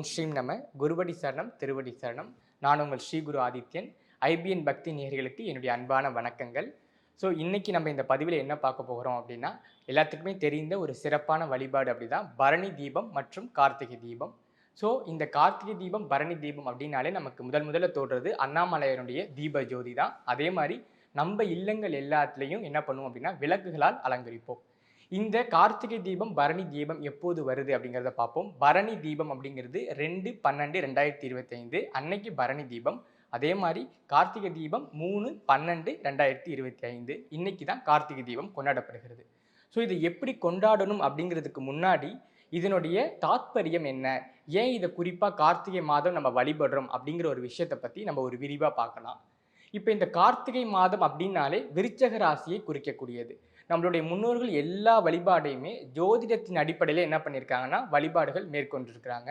ஓம் ஸ்ரீம் நம. குருவடி சரணம் திருவடி சரணம். நான் உங்கள் ஸ்ரீ குரு ஆதித்யன். ஐபிஎன் பக்தி நேர்களுக்கு என்னுடைய அன்பான வணக்கங்கள். ஸோ இன்றைக்கி நம்ம இந்த பதிவில் என்ன பார்க்க போகிறோம் அப்படின்னா எல்லாத்துக்குமே தெரிந்த ஒரு சிறப்பான வழிபாடு அப்படிதான் பரணி தீபம் மற்றும் கார்த்திகை தீபம். ஸோ இந்த கார்த்திகை தீபம் பரணி தீபம் அப்படின்னாலே நமக்கு முதல் முதல்ல தோன்றது அண்ணாமலையனுடைய தீப ஜோதி தான் அதே மாதிரி நம்ம இல்லங்கள் எல்லாத்துலேயும் என்ன பண்ணுவோம் அப்படின்னா விளக்குகளால் அலங்கரிப்போம். இந்த கார்த்திகை தீபம் பரணி தீபம் எப்போது வருது அப்படிங்கிறத பார்ப்போம். பரணி தீபம் அப்படிங்கிறது ரெண்டு பன்னெண்டு ரெண்டாயிரத்தி இருபத்தி ஐந்து அன்னைக்கு பரணி தீபம். அதே மாதிரி கார்த்திகை தீபம் மூணு பன்னெண்டு ரெண்டாயிரத்தி இருபத்தி ஐந்து இன்னைக்கு தான் கார்த்திகை தீபம் கொண்டாடப்படுகிறது. ஸோ இதை எப்படி கொண்டாடணும் அப்படிங்கிறதுக்கு முன்னாடி இதனுடைய தாத்பரியம் என்ன? ஏன் இதை குறிப்பாக கார்த்திகை மாதம் நம்ம வழிபடுறோம் அப்படிங்கிற ஒரு விஷயத்தை பற்றி நம்ம ஒரு விரிவாக பார்க்கலாம். இப்போ இந்த கார்த்திகை மாதம் அப்படின்னாலே விருச்சக ராசியை குறிக்கக்கூடியது. நம்மளுடைய முன்னோர்கள் எல்லா வழிபாடையுமே ஜோதிடத்தின் அடிப்படையில் என்ன பண்ணியிருக்காங்கன்னா வழிபாடுகள் மேற்கொண்டிருக்கிறாங்க.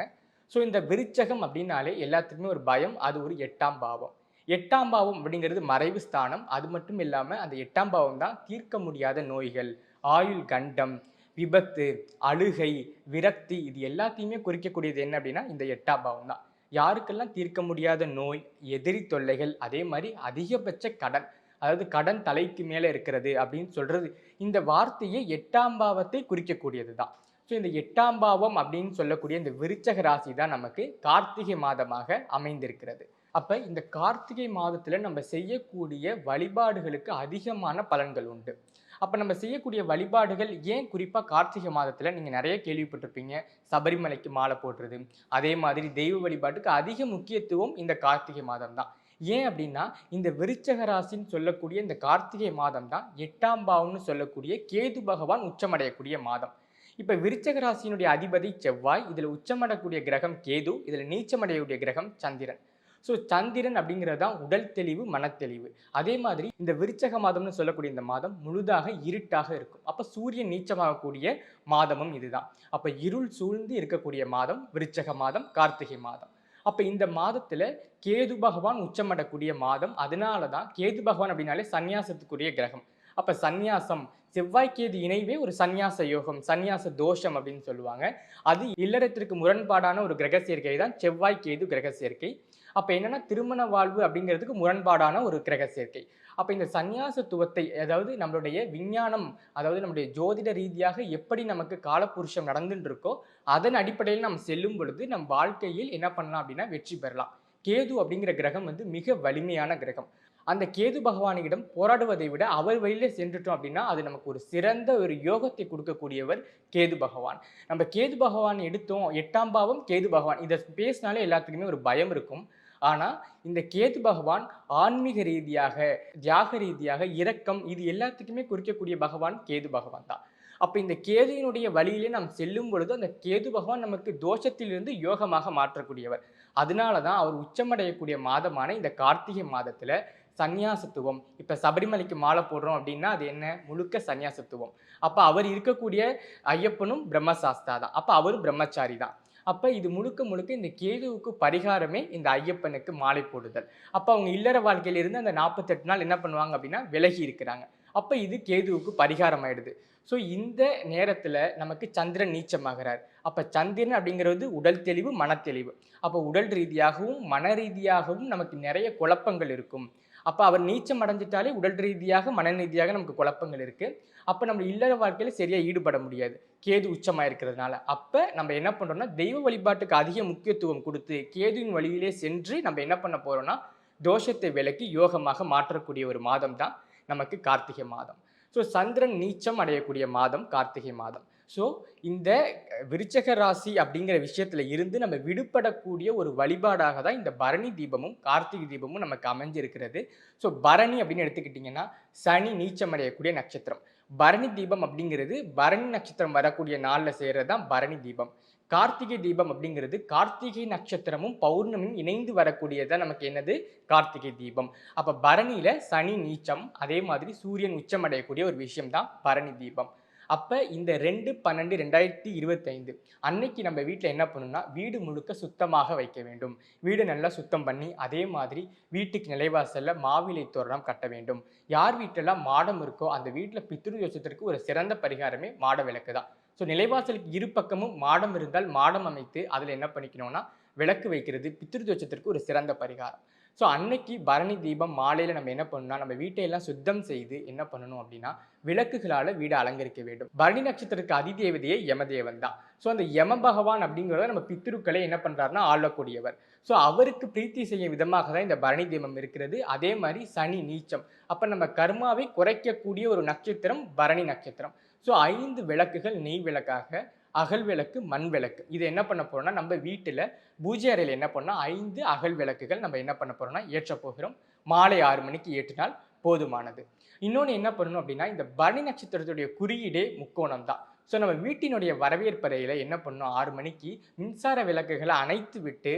ஸோ இந்த விருச்சகம் அப்படின்னாலே எல்லாத்துக்குமே ஒரு பயம் அது ஒரு எட்டாம் பாவம். எட்டாம் பாவம் அப்படிங்கிறது மறைவு ஸ்தானம். அது மட்டும் இல்லாமல் அந்த எட்டாம் பாவம் தான் தீர்க்க முடியாத நோய்கள் ஆயுள் கண்டம் விபத்து அழுகை விரக்தி இது எல்லாத்தையுமே குறிக்கக்கூடியது என்ன அப்படின்னா இந்த எட்டாம் பாவம் தான். யாருக்கெல்லாம் தீர்க்க முடியாத நோய் எதிரி தொல்லைகள் அதே மாதிரி அதிகபட்ச கடன் அதாவது கடன் தலைக்கு மேலே இருக்கிறது அப்படின்னு சொல்றது இந்த வார்த்தையை எட்டாம் பாவத்தை குறிக்கக்கூடியது தான் ஸோ இந்த எட்டாம் பாவம் அப்படின்னு சொல்லக்கூடிய இந்த விருச்சக ராசி தான் நமக்கு கார்த்திகை மாதமாக அமைந்திருக்கிறது. அப்போ இந்த கார்த்திகை மாதத்தில் நம்ம செய்யக்கூடிய வழிபாடுகளுக்கு அதிகமான பலன்கள் உண்டு. அப்போ நம்ம செய்யக்கூடிய வழிபாடுகள் ஏன் குறிப்பாக கார்த்திகை மாதத்தில் நீங்கள் நிறைய கேள்விப்பட்டிருப்பீங்க? சபரிமலைக்கு மாலை போடுறது அதே மாதிரி தெய்வ வழிபாட்டுக்கு அதிக முக்கியத்துவம் இந்த கார்த்திகை மாதம் தான் ஏன் அப்படின்னா இந்த விருச்சக ராசின்னு சொல்லக்கூடிய இந்த கார்த்திகை மாதம் தான் எட்டாம் பாவம்னு சொல்லக்கூடிய கேது பகவான் உச்சமடையக்கூடிய மாதம். இப்போ விருச்சக ராசியினுடைய அதிபதி செவ்வாய் இதில் உச்சமடக்கூடிய கிரகம் கேது இதில் நீச்சமடையக்கூடிய கிரகம் சந்திரன். ஸோ சந்திரன் அப்படிங்கிறது தான் உடல் தெளிவு மனத்தெளிவு. அதே மாதிரி இந்த விருச்சக மாதம்னு சொல்லக்கூடிய இந்த மாதம் முழுதாக இருட்டாக இருக்கும். அப்போ சூரியன் நீச்சமாகக்கூடிய மாதமும் இதுதான். அப்போ இருள் சூழ்ந்து இருக்கக்கூடிய மாதம் விருச்சக மாதம் கார்த்திகை மாதம். அப்போ இந்த மாதத்தில் கேது பகவான் உச்சமடக்கூடிய மாதம் அதனால தான் கேது பகவான் அப்படின்னாலே சந்நியாசத்துக்குரிய கிரகம். அப்போ சந்நியாசம் செவ்வாய்க்கேது இணைவே ஒரு சந்நியாச யோகம் சந்நியாச தோஷம் அப்படின்னு சொல்லுவாங்க. அது இல்லறத்திற்கு முரண்பாடான ஒரு கிரக சேர்க்கை தான் செவ்வாய் கேது கிரக சேர்க்கை. அப்போ என்னென்னா திருமண வாழ்வு அப்படிங்கிறதுக்கு முரண்பாடான ஒரு கிரக சேர்க்கை. அப்போ இந்த சந்நியாசத்துவத்தை அதாவது நம்மளுடைய விஞ்ஞானம் அதாவது நம்முடைய ஜோதிட ரீதியாக எப்படி நமக்கு காலப்புருஷம் நடந்துட்டு இருக்கோ அதன் அடிப்படையில் நம்ம செல்லும் பொழுது நம் வாழ்க்கையில் என்ன பண்ணலாம் அப்படின்னா வெற்றி பெறலாம். கேது அப்படிங்கிற கிரகம் வந்து மிக வலிமையான கிரகம். அந்த கேது பகவானிடம் போராடுவதை விட அவர் வழியிலே சென்றுட்டோம் அப்படின்னா அது நமக்கு ஒரு சிறந்த ஒரு யோகத்தை கொடுக்கக்கூடியவர் கேது பகவான். நம்ம கேது பகவான் எடுத்தோம் எட்டாம் பாவம் கேது பகவான். இதை பேசினாலே எல்லாத்துக்குமே ஒரு பயம் இருக்கும். ஆனால் இந்த கேது பகவான் ஆன்மீக ரீதியாக தியாக ரீதியாக இரக்கம் இது எல்லாத்துக்குமே குறிக்கக்கூடிய பகவான் கேது பகவான் தான். அப்போ இந்த கேதுவினுடைய வழியிலே நாம் செல்லும் பொழுது அந்த கேது பகவான் நமக்கு தோஷத்திலிருந்து யோகமாக மாற்றக்கூடியவர். அதனால தான் அவர் உச்சமடையக்கூடிய மாதமான இந்த கார்த்திகை மாதத்தில் சந்நியாசத்துவம். இப்போ சபரிமலைக்கு மாலை போடுறோம் அப்படின்னா அது என்ன? முழுக்க சந்நியாசத்துவம். அப்போ அவர் இருக்கக்கூடிய ஐயப்பனும் பிரம்மசாஸ்தா தான். அப்போ அவரும் பிரம்மச்சாரி தான். அப்போ இது முழுக்க முழுக்க இந்த கேதுவுக்கு பரிகாரமே இந்த ஐயப்பனுக்கு மாலை போடுதல். அப்போ அவங்க இல்லற வாழ்க்கையிலிருந்து அந்த நாற்பத்தெட்டு நாள் என்ன பண்ணுவாங்க அப்படின்னா விலகி இருக்கிறாங்க. அப்போ இது கேதுவுக்கு பரிகாரம் ஆயிடுது. ஸோ இந்த நேரத்தில் நமக்கு சந்திரன் நீச்சமாகிறார். அப்போ சந்திரன் அப்படிங்கிறது உடல் தெளிவு மனத்தெளிவு. அப்போ உடல் ரீதியாகவும் மன ரீதியாகவும் நமக்கு நிறைய குழப்பங்கள் இருக்கும். அப்போ அவர் நீச்சம் அடைஞ்சிட்டாலே உடல் ரீதியாக மன ரீதியாக நமக்கு குழப்பங்கள் இருக்குது அப்போ நம்ம இல்லற வாழ்க்கையில் சரியாக ஈடுபட முடியாது. கேது உச்சமாக இருக்கிறதுனால. அப்போ நம்ம என்ன பண்ணுறோம்னா தெய்வ வழிபாட்டுக்கு அதிக முக்கியத்துவம் கொடுத்து கேதுவின் வழியிலே சென்று நம்ம என்ன பண்ண போகிறோம்னா தோஷத்தை விலக்கி யோகமாக மாற்றக்கூடிய ஒரு மாதம் தான் நமக்கு கார்த்திகை மாதம். ஸோ சந்திரன் நீச்சம் அடையக்கூடிய மாதம் கார்த்திகை மாதம். ஸோ இந்த விருச்சக ராசி அப்படிங்கிற விஷயத்துல இருந்து நம்ம விடுபடக்கூடிய ஒரு வழிபாடாக தான் இந்த பரணி தீபமும் கார்த்திகை தீபமும் நமக்கு அமைஞ்சிருக்கிறது. ஸோ பரணி அப்படின்னு எடுத்துக்கிட்டிங்கன்னா சனி நீச்சமடையக்கூடிய நட்சத்திரம். பரணி தீபம் அப்படிங்கிறது பரணி நட்சத்திரம் வரக்கூடிய நாளில் செய்கிறது தான் பரணி தீபம். கார்த்திகை தீபம் அப்படிங்கிறது கார்த்திகை நட்சத்திரமும் பௌர்ணமியும் இணைந்து வரக்கூடியதான் நமக்கு என்னது? கார்த்திகை தீபம். அப்போ பரணியில் சனி நீச்சம் அதே மாதிரி சூரியன் உச்சம் அடையக்கூடிய ஒரு விஷயம் தான் பரணி தீபம். அப்போ இந்த ரெண்டு பன்னெண்டு ரெண்டாயிரத்தி இருபத்தைந்து அன்னைக்கு நம்ம வீட்டில் என்ன பண்ணணும்னா வீடு முழுக்க சுத்தமாக வைக்க வேண்டும். வீடு நல்லா சுத்தம் பண்ணி அதே மாதிரி வீட்டுக்கு நிலைவாசலில் மாவிலை தோரணம் கட்ட வேண்டும். யார் வீட்டிலலாம் மாடம் இருக்கோ அந்த வீட்டில் பித்ரு யோசத்திற்கு ஒரு சிறந்த பரிகாரமே மாட விளக்கு தான். ஸோ நிலைவாசலுக்கு இரு பக்கமும் மாடம் இருந்தால் மாடம் அமைத்து அதில் என்ன பண்ணிக்கணும்னா விளக்கு வைக்கிறது பித்ருதோஷத்திற்கு ஒரு சிறந்த பரிகாரம். ஸோ அன்னைக்கு பரணி தீபம் மாலையில் நம்ம என்ன பண்ணணும்னா நம்ம வீட்டையெல்லாம் சுத்தம் செய்து என்ன பண்ணணும் அப்படின்னா விளக்குகளால் வீடை அலங்கரிக்க வேண்டும். பரணி நட்சத்திரத்துக்கு அதிதேவதையே யமதேவன் தான். ஸோ அந்த யம பகவான் அப்படிங்கிறத நம்ம பித்ருக்களை என்ன பண்ணுறாருன்னா ஆளக்கூடியவர். ஸோ அவருக்கு பிரீத்தி செய்யும் விதமாக தான் இந்த பரணி தீபம் இருக்கிறது. அதே மாதிரி சனி நீச்சம். அப்போ நம்ம கர்மாவை குறைக்கக்கூடிய ஒரு நட்சத்திரம் பரணி நட்சத்திரம். ஸோ ஐந்து விளக்குகள் நெய் விளக்காக அகல் விளக்கு மண் விளக்கு. இது என்ன பண்ண போகிறோம்னா நம்ம வீட்டில் பூஜை அறையில் என்ன பண்ணால் ஐந்து அகல் விளக்குகள் நம்ம என்ன பண்ண போகிறோம்னா ஏற்ற போகிறோம். மாலை ஆறு மணிக்கு ஏற்றினால் போதுமானது. இன்னொன்று என்ன பண்ணணும் அப்படின்னா இந்த பரணி நட்சத்திரத்துடைய குறியீடே முக்கோணம் தான். ஸோ நம்ம வீட்டினுடைய வரவேற்பறையில் என்ன பண்ணணும்? ஆறு மணிக்கு மின்சார விளக்குகளை அணைத்து விட்டு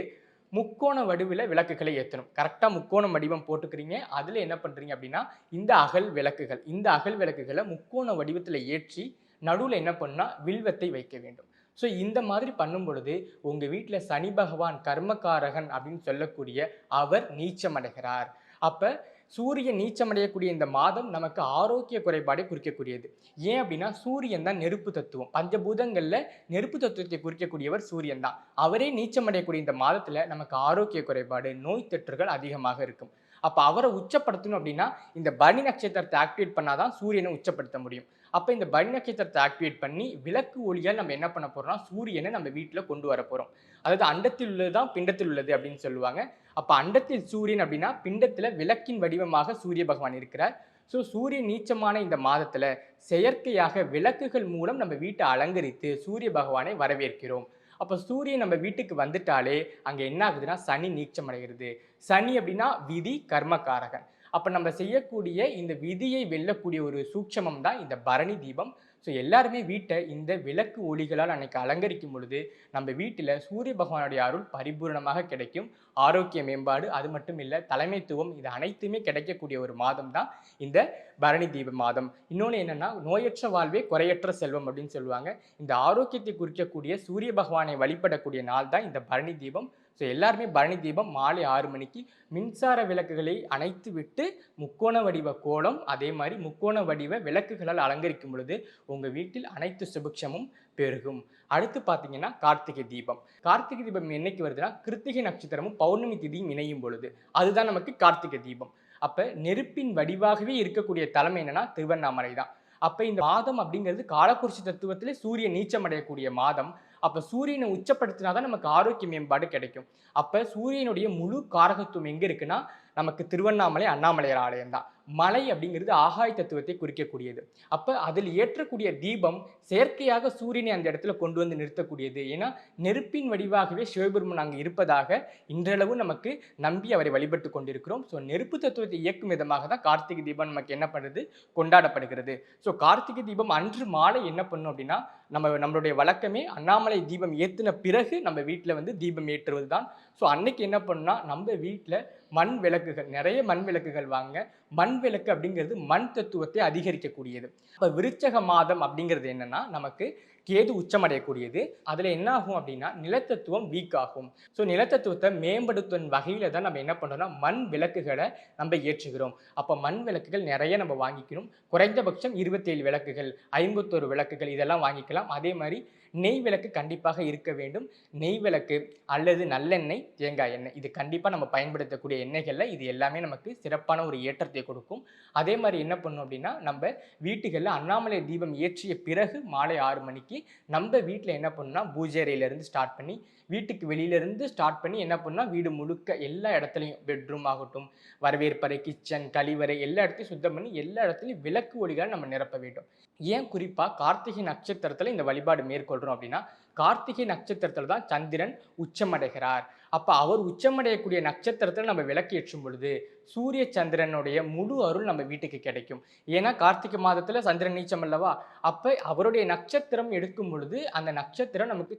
முக்கோண வடிவில் விளக்குகளை ஏற்றணும் கரெக்டாக முக்கோண வடிவம் போட்டுக்கிறீங்க. அதில் என்ன பண்ணுறீங்க அப்படின்னா இந்த அகல் விளக்குகள் இந்த அகல் விளக்குகளை முக்கோண வடிவத்தில் ஏற்றி நடுவில் என்ன பண்ணால் வில்வத்தை வைக்க வேண்டும். ஸோ இந்த மாதிரி பண்ணும் பொழுது உங்கள் வீட்டில் சனி பகவான் கர்மகாரகன் அப்படின்னு சொல்லக்கூடிய அவர் நீச்சமடைகிறார். அப்போ சூரியன் நீச்சமடையக்கூடிய இந்த மாதம் நமக்கு ஆரோக்கிய குறைபாடை குறிக்கக்கூடியது. ஏன் அப்படின்னா சூரியன் தான் நெருப்பு தத்துவம். பஞ்சபூதங்களில் நெருப்பு தத்துவத்தை குறிக்கக்கூடியவர் சூரியன் தான். அவரே நீச்சமடையக்கூடிய இந்த மாதத்தில் நமக்கு ஆரோக்கிய குறைபாடு நோய் தொற்றுகள் அதிகமாக இருக்கும். அப்போ அவரை உச்சப்படுத்தணும் அப்படின்னா இந்த பனி நட்சத்திரத்தை ஆக்டிவேட் பண்ணாதான் சூரியனை உச்சப்படுத்த முடியும். அப்போ இந்த பனி நட்சத்திரத்தை ஆக்டிவேட் பண்ணி விளக்கு ஒளியால் நம்ம என்ன பண்ண போகிறோம்னா சூரியனை நம்ம வீட்டில் கொண்டு வர போகிறோம் அதாவது அண்டத்தில் உள்ளது தான் பிண்டத்தில் உள்ளது அப்படின்னு சொல்லுவாங்க. அப்போ அண்டத்தில் சூரியன் அப்படின்னா பிண்டத்தில் விளக்கின் வடிவமாக சூரிய பகவான் இருக்கிறார். ஸோ சூரிய நீச்சமான இந்த மாதத்தில் செயற்கையாக விளக்குகள் மூலம் நம்ம வீட்டை அலங்கரித்து சூரிய பகவானை வரவேற்கிறோம். அப்போ சூரியன் நம்ம வீட்டுக்கு வந்துட்டாலே அங்கே என்ன ஆகுதுன்னா சனி நீச்சம் அடைகிறது சனி அப்படின்னா விதி கர்மகாரகன் அப்போ நம்ம செய்யக்கூடிய இந்த விதியை வெல்லக்கூடிய ஒரு சூட்சமம் தான் இந்த பரணி தீபம். ஸோ எல்லாருமே வீட்டை இந்த விளக்கு ஒளிகளால் அன்னைக்கு அலங்கரிக்கும் பொழுது நம்ம வீட்டில் சூரிய பகவானுடைய அருள் பரிபூரணமாக கிடைக்கும். ஆரோக்கிய மேம்பாடு அது மட்டும் இல்லை தலைமைத்துவம் இது அனைத்துமே கிடைக்கக்கூடிய ஒரு மாதம் தான் இந்த பரணி தீப மாதம். இன்னொன்று என்னென்னா நோயற்ற வாழ்வே குறையற்ற செல்வம் அப்படின்னு சொல்லுவாங்க. இந்த ஆரோக்கியத்தை குறிக்கக்கூடிய சூரிய பகவானை வழிபடக்கூடிய நாள் தான் இந்த பரணி தீபம். ஸோ எல்லாருமே பரணி தீபம் மாலை ஆறு மணிக்கு மின்சார விளக்குகளை அணைத்து விட்டு முக்கோண வடிவ கோலம் அதே மாதிரி முக்கோண வடிவ விளக்குகளால் அலங்கரிக்கும் பொழுது உங்கள் வீட்டில் அனைத்து சுபிக்ஷமும் பெருகும். அடுத்து பார்த்தீங்கன்னா கார்த்திகை தீபம். கார்த்திகை தீபம் என்னைக்கு வருதுன்னா கிருத்திகை நட்சத்திரமும் பௌர்ணமி திதியும் இணையும் பொழுது. அதுதான் நமக்கு கார்த்திகை தீபம். அப்போ நெருப்பின் வடிவாகவே இருக்கக்கூடிய தலைமை என்னன்னா திருவண்ணாமலை தான். அப்போ இந்த மாதம் அப்படிங்கிறது காலக்குறிச்சி தத்துவத்திலே சூரியன் நீச்சம் அடையக்கூடிய மாதம். அப்போ சூரியனை உச்சப்படுத்தினா தான் நமக்கு ஆரோக்கிய மேம்பாடு கிடைக்கும். அப்போ சூரியனுடைய முழு காரகத்துவம் எங்கே இருக்குன்னா நமக்கு திருவண்ணாமலை அண்ணாமலையார் ஆலயம் தான் மலை அப்படிங்கிறது ஆகாய தத்துவத்தை குறிக்கக்கூடியது. அப்போ அதில் ஏற்றக்கூடிய தீபம் செயற்கையாக சூரியனை அந்த இடத்துல கொண்டு வந்து நிறுத்தக்கூடியது. ஏன்னா நெருப்பின் வடிவாகவே சிவபெருமன் அங்கே இருப்பதாக இன்றளவு நமக்கு நம்பி அவரை வழிபட்டு கொண்டிருக்கிறோம். ஸோ நெருப்பு தத்துவத்தை இயக்கும் விதமாக தான் கார்த்திகை தீபம் நமக்கு என்ன பண்ணுறது கொண்டாடப்படுகிறது. ஸோ கார்த்திகை தீபம் அன்று மாலை என்ன பண்ணும் அப்படின்னா நம்ம நம்மளுடைய வழக்கமே அண்ணாமலை தீபம் ஏற்றின பிறகு நம்ம வீட்டில் வந்து தீபம் ஏற்றுவது தான் ஸோ அன்னைக்கு என்ன பண்ணால் நம்ம வீட்டில் மண் விளக்குகள். நிறைய மண் விளக்குகள் வாங்க. மண் விளக்கு அப்படிங்கிறது மண் தத்துவத்தை அதிகரிக்கக்கூடியது. இப்போ விருச்சக மாதம் அப்படிங்கிறது என்னன்னா நமக்கு கேது உச்சமடையக்கூடியது. அதில் என்ன ஆகும் அப்படின்னா நிலத்தத்துவம் வீக் ஆகும். ஸோ நிலத்தத்துவத்தை மேம்படுத்தும் வகையில் தான் நம்ம என்ன பண்ணுறோம்னா மண் விளக்குகளை நம்ம ஏற்றுகிறோம். அப்போ மண் விளக்குகள் நிறைய நம்ம வாங்கிக்கணும். குறைந்தபட்சம் இருபத்தேழு விளக்குகள் ஐம்பத்தோரு விளக்குகள் இதெல்லாம் வாங்கிக்கலாம். அதே மாதிரி நெய் விளக்கு கண்டிப்பாக இருக்க வேண்டும். நெய் விளக்கு அல்லது நல்லெண்ணெய் தேங்காய் எண்ணெய். இது கண்டிப்பாக நம்ம பயன்படுத்தக்கூடிய எண்ணெய்களில் இது எல்லாமே நமக்கு சிறப்பான ஒரு ஏற்றத்தை கொடுக்கும். அதே மாதிரி என்ன பண்ணும் அப்படின்னா நம்ம வீட்டுகளில் அண்ணாமலை தீபம் ஏற்றிய பிறகு மாலை ஆறு மணிக்கு நம்ம வீட்டில் என்ன பண்ணணும்னா பூஜை அறையிலேருந்து ஸ்டார்ட் பண்ணி வீட்டுக்கு வெளியிலேருந்து ஸ்டார்ட் பண்ணி என்ன பண்ணால் வீடு முழுக்க எல்லா இடத்துலையும் பெட்ரூம் ஆகட்டும் வரவேற்பறை கிச்சன் கழிவறை எல்லா இடத்தையும் சுத்தம் பண்ணி எல்லா இடத்துலையும் விளக்கு ஒளிகளை நம்ம நிரப்ப வேண்டும். ஏன் குறிப்பாக கார்த்திகை நட்சத்திரத்தில் இந்த வழிபாடு மேற்கொள்கிறோம் அப்படின்னா கார்த்திகை நட்சத்திரத்தில் தான் சந்திரன் உச்சமடைகிறார். அப்போ அவர் உச்சமடையக்கூடிய நட்சத்திரத்தில் நம்ம விளக்கு ஏற்றும் பொழுது சூரிய சந்திரனுடைய முழு அருள் நம்ம வீட்டுக்கு கிடைக்கும். ஏன்னா கார்த்திகை மாதத்தில் சந்திரன் நீச்சம் அல்லவா? அப்போ அவருடைய நட்சத்திரம் எடுக்கும் பொழுது அந்த நட்சத்திரம் நமக்கு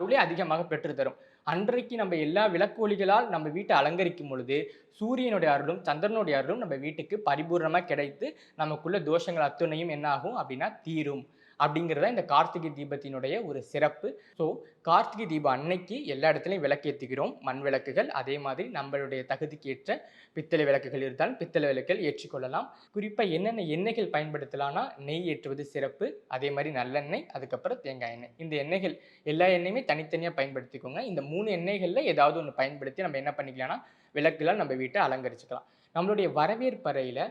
அருளே அதிகமாக பெற்றுத்தரும். அன்றைக்கு நம்ம எல்லா விளக்கோலிகளால் நம்ம வீட்டை அலங்கரிக்கும் பொழுது சூரியனுடைய அருளும் சந்திரனுடைய அருளும் நம்ம வீட்டுக்கு பரிபூர்ணமாக கிடைத்து நமக்குள்ள தோஷங்கள் அத்துணையும் என்னாகும் அப்படின்னா தீரும். அப்படிங்கிறத இந்த கார்த்திகை தீபத்தினுடைய ஒரு சிறப்பு. ஸோ கார்த்திகை தீபம் அன்னைக்கு எல்லா இடத்துலையும் விளக்கேற்றுகிறோம் மண் விளக்குகள் அதே மாதிரி நம்மளுடைய தகுதிக்கு ஏற்ற பித்தளை விளக்குகள் இருந்தால் பித்தளை விளக்குகள் ஏற்றிக்கொள்ளலாம். குறிப்பாக என்னென்ன எண்ணெய்கள் பயன்படுத்தலாம்னா நெய் ஏற்றுவது சிறப்பு. அதே மாதிரி நல்லெண்ணெய் அதுக்கப்புறம் தேங்காய் எண்ணெய். இந்த எண்ணெய்கள் எல்லா எண்ணெயுமே தனித்தனியாக பயன்படுத்திக்கோங்க. இந்த மூணு எண்ணெய்களில் ஏதாவது ஒன்று பயன்படுத்தி நம்ம என்ன பண்ணிக்கலாம்னா விளக்குலாம் நம்ம வீட்டை அலங்கரிச்சுக்கலாம். நம்மளுடைய வரவேற்பறையில்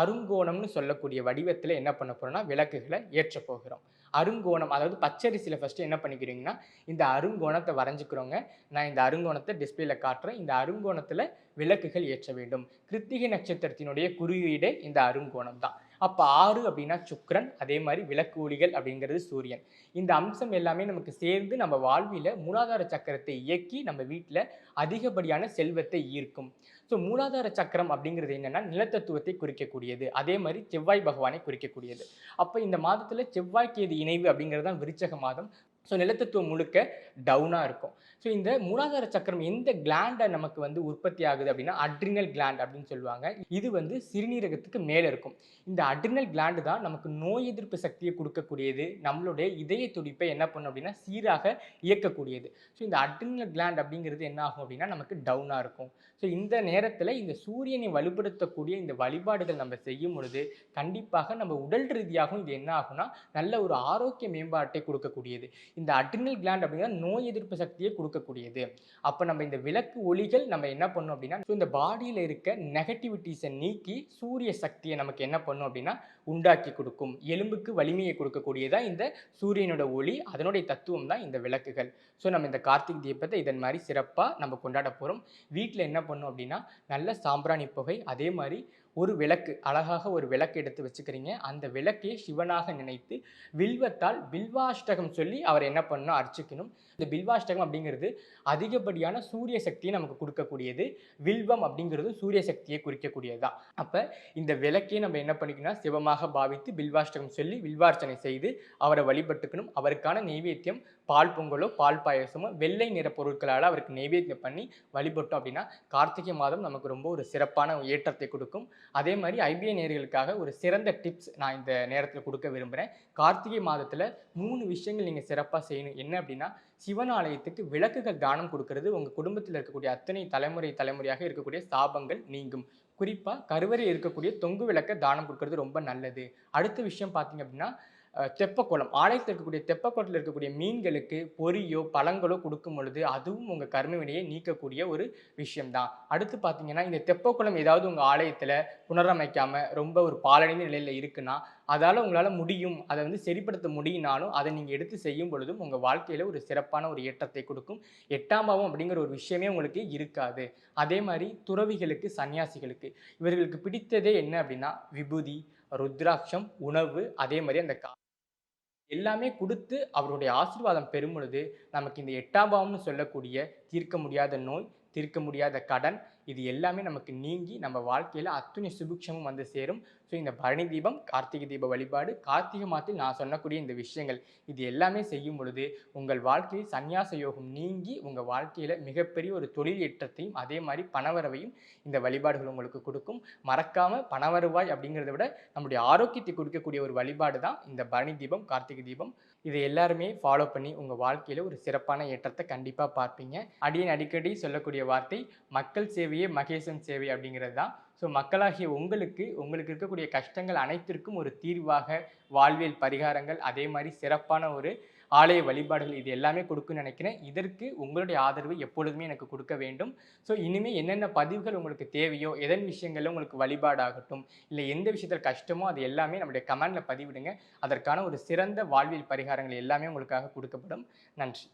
அருங்கோணம்னு சொல்லக்கூடிய வடிவத்தில் என்ன பண்ண போகிறோம்னா விளக்குகளை ஏற்ற போகிறோம். அருங்கோணம் அதாவது பச்சரிசியில் ஃபஸ்ட்டு என்ன பண்ணிக்கிறீங்கன்னா இந்த அருங்கோணத்தை வரைஞ்சிக்கிறோங்க. நான் இந்த அருங்கோணத்தை டிஸ்பிளேல காட்டுறேன். இந்த அருங்கோணத்தில் விளக்குகள் ஏற்ற வேண்டும். கிருத்திகை நட்சத்திரத்தினுடைய குறியீடே இந்த அருங்கோணம் தான். அப்போ ஆறு அப்படின்னா சுக்ரன் அதே மாதிரி விளக்கு ஒளிகள் அப்படிங்கிறது சூரியன். இந்த அம்சம் எல்லாமே நமக்கு சேர்ந்து நம்ம வாழ்வில் மூலாதார சக்கரத்தை இயக்கி நம்ம வீட்டில் அதிகப்படியான செல்வத்தை ஈர்க்கும். ஸோ மூலாதார சக்கரம் அப்படிங்கிறது என்னென்னா நிலத்தத்துவத்தை குறிக்கக்கூடியது. அதே மாதிரி செவ்வாய் பகவானை குறிக்கக்கூடியது. அப்போ இந்த மாதத்தில் செவ்வாய்க்கேது இணைவு அப்படிங்கிறது தான் விருச்சக மாதம். ஸோ நிலத்தத்துவம் முழுக்க டவுனாக இருக்கும். ஸோ இந்த மூலாதார சக்கரம் எந்த கிளாண்டை நமக்கு வந்து உற்பத்தி ஆகுது அப்படின்னா அட்ரினல் கிளாண்ட் அப்படின்னு சொல்லுவாங்க. இது வந்து சிறுநீரகத்துக்கு மேலே இருக்கும். இந்த அட்ரினல் கிளாண்டு தான் நமக்கு நோய் எதிர்ப்பு சக்தியை கொடுக்கக்கூடியது. நம்மளுடைய இதய துடிப்பை என்ன பண்ணும் அப்படின்னா சீராக இயக்கக்கூடியது. ஸோ இந்த அட்ரினல் கிளாண்ட் அப்படிங்கிறது என்ன ஆகும் அப்படின்னா நமக்கு டவுனாக இருக்கும். ஸோ இந்த நேரத்தில் இந்த சூரியனை வலுப்படுத்தக்கூடிய இந்த வழிபாடுகள் நம்ம செய்யும் பொழுது கண்டிப்பாக நம்ம உடல் ரீதியாகவும் இது என்ன ஆகும்னா நல்ல ஒரு ஆரோக்கிய மேம்பாட்டை கொடுக்கக்கூடியது. இந்த அட்ரினல் கிளாண்ட் அப்படின்னா நோய் எதிர்ப்பு சக்தியை கொடுக்கக்கூடியது. அப்போ நம்ம இந்த விளக்கு ஒளிகள் நம்ம என்ன பண்ணோம் அப்படின்னா ஸோ இந்த பாடியில் இருக்க நெகட்டிவிட்டிஸை நீக்கி சூரிய சக்தியை நமக்கு என்ன பண்ணும் அப்படின்னா உண்டாக்கி கொடுக்கும். எலும்புக்கு வலிமையை கொடுக்கக்கூடியதான் இந்த சூரியனோட ஒளி அதனுடைய தத்துவம் தான் இந்த விளக்குகள். ஸோ நம்ம இந்த கார்த்திக் தீபத்தை இதன் மாதிரி சிறப்பாக நம்ம கொண்டாட போகிறோம் வீட்டில் என்ன பண்ணோம் அப்படின்னா நல்ல சாம்பிராணி புகை அதே மாதிரி ஒரு விளக்கு அழகாக ஒரு விளக்கு எடுத்து வச்சுக்கிறீங்க. அந்த விளக்கையே சிவனாக நினைத்து வில்வத்தால் பில்வாஷ்டகம் சொல்லி அவர் என்ன பண்ணணும்? அர்ச்சிக்கணும். இந்த பில்வாஷ்டகம் அப்படிங்கிறது அதிகப்படியான சூரிய சக்தியை நமக்கு கொடுக்கக்கூடியது. வில்வம் அப்படிங்கிறது சூரிய சக்தியை குறிக்கக்கூடியதுதான் அப்போ இந்த விளக்கே நம்ம என்ன பண்ணிக்கணும்னா சிவமாக பாவித்து பில்வாஷ்டகம் சொல்லி வில்வார்ச்சனை செய்து அவரை வழிபட்டுக்கணும். அவருக்கான நெய்வேத்தியம் பால் பொங்கலோ பால் பாயசமோ வெள்ளை நிற பொருட்களால் அவருக்கு நெய்வேத்தியம் பண்ணி வழிபட்டோம் அப்படின்னா கார்த்திகை மாதம் நமக்கு ரொம்ப ஒரு சிறப்பான ஏற்றத்தை கொடுக்கும். அதே மாதிரி ஐபிஐ நேர்களுக்காக ஒரு சிறந்த டிப்ஸ் நான் இந்த நேரத்தில் கொடுக்க விரும்புகிறேன் கார்த்திகை மாதத்தில் மூணு விஷயங்கள் நீங்கள் சிறப்பாக செய்யணும். என்ன அப்படின்னா சிவன் ஆலயத்துக்கு விளக்குகள் தானம் கொடுக்கறது உங்கள் குடும்பத்தில் இருக்கக்கூடிய அத்தனை தலைமுறை தலைமுறையாக இருக்கக்கூடிய சாபங்கள் நீங்கும். குறிப்பாக கருவறை இருக்கக்கூடிய தொங்கு விளக்க தானம் கொடுக்கறது ரொம்ப நல்லது. அடுத்த விஷயம் பார்த்தீங்க அப்படின்னா தெப்பக்குளம். ஆலயத்தில் இருக்கக்கூடிய தெப்பக்குளத்தில் இருக்கக்கூடிய மீன்களுக்கு பொரியோ பழங்களோ கொடுக்கும் பொழுது அதுவும் உங்கள் கர்மவினையை நீக்கக்கூடிய ஒரு விஷயம்தான். அடுத்து பார்த்தீங்கன்னா இந்த தெப்பக்குளம் ஏதாவது உங்கள் ஆலயத்தில் புனரமைக்காமல் ரொம்ப ஒரு பாலடைந்த நிலையில் இருக்குன்னா அதால் உங்களால் முடியும். அதை வந்து சரிப்படுத்த முடியினாலும் அதை நீங்கள் எடுத்து செய்யும் பொழுதும் உங்கள் வாழ்க்கையில் ஒரு சிறப்பான ஒரு ஏற்றத்தை கொடுக்கும். எட்டாம் பாவம் அப்படிங்கிற ஒரு விஷயமே உங்களுக்கு இருக்காது. அதே மாதிரி துறவிகளுக்கு சன்னியாசிகளுக்கு. இவர்களுக்கு பிடித்ததே என்ன அப்படின்னா விபூதி ருத்ராட்சம் உணவு அதே மாதிரி அந்த கா எல்லாமே கொடுத்து அவருடைய ஆசீர்வாதம் பெறும் பொழுது நமக்கு இந்த எட்டாம் பாவம்னு சொல்லக்கூடிய தீர்க்க முடியாத நோய் தீர்க்க முடியாத கடன் இது எல்லாமே நமக்கு நீங்கி நம்ம வாழ்க்கையில் அத்துணை சுபிக்ஷமும் வந்து சேரும். ஸோ இந்த பரணி தீபம் கார்த்திகை தீப வழிபாடு கார்த்திகை மாதத்தில் நான் சொன்னக்கூடிய இந்த விஷயங்கள் இது எல்லாமே செய்யும் பொழுது உங்கள் வாழ்க்கையில் சந்நியாச யோகம் நீங்கி உங்கள் வாழ்க்கையில் மிகப்பெரிய ஒரு தொழில் ஏற்றத்தையும் அதே மாதிரி பணவரவையும் இந்த வழிபாடுகள் உங்களுக்கு கொடுக்கும். மறக்காமல் பணவருவாய் அப்படிங்கிறத விட நம்முடைய ஆரோக்கியத்தை கொடுக்கக்கூடிய ஒரு வழிபாடு தான் இந்த பரணி தீபம் கார்த்திகை தீபம். இதை எல்லாருமே ஃபாலோ பண்ணி உங்கள் வாழ்க்கையில் ஒரு சிறப்பான ஏற்றத்தை கண்டிப்பாக பார்ப்பீங்க. அடியன் அடிக்கடி சொல்லக்கூடிய வார்த்தை மக்கள் சேவை சேவையே மகேசன் சேவை அப்படிங்கிறது தான். ஸோ மக்களாகிய உங்களுக்கு உங்களுக்கு இருக்கக்கூடிய கஷ்டங்கள் அனைத்திற்கும் ஒரு தீர்வாக வாழ்வியல் பரிகாரங்கள் அதே மாதிரி சிறப்பான ஒரு ஆலய வழிபாடுகள் இது எல்லாமே கொடுக்குன்னு நினைக்கிறேன். இதற்கு உங்களுடைய ஆதரவு எப்பொழுதுமே எனக்கு கொடுக்க வேண்டும். ஸோ இனிமேல் என்னென்ன பதிவுகள் உங்களுக்கு தேவையோ எதன் விஷயங்களில் உங்களுக்கு வழிபாடாகட்டும் இல்லை எந்த விஷயத்தில் கஷ்டமோ அது எல்லாமே நம்முடைய கமெண்டில் பதிவிடுங்க. அதற்கான ஒரு சிறந்த வாழ்வியல் பரிகாரங்கள் எல்லாமே உங்களுக்காக கொடுக்கப்படும். நன்றி.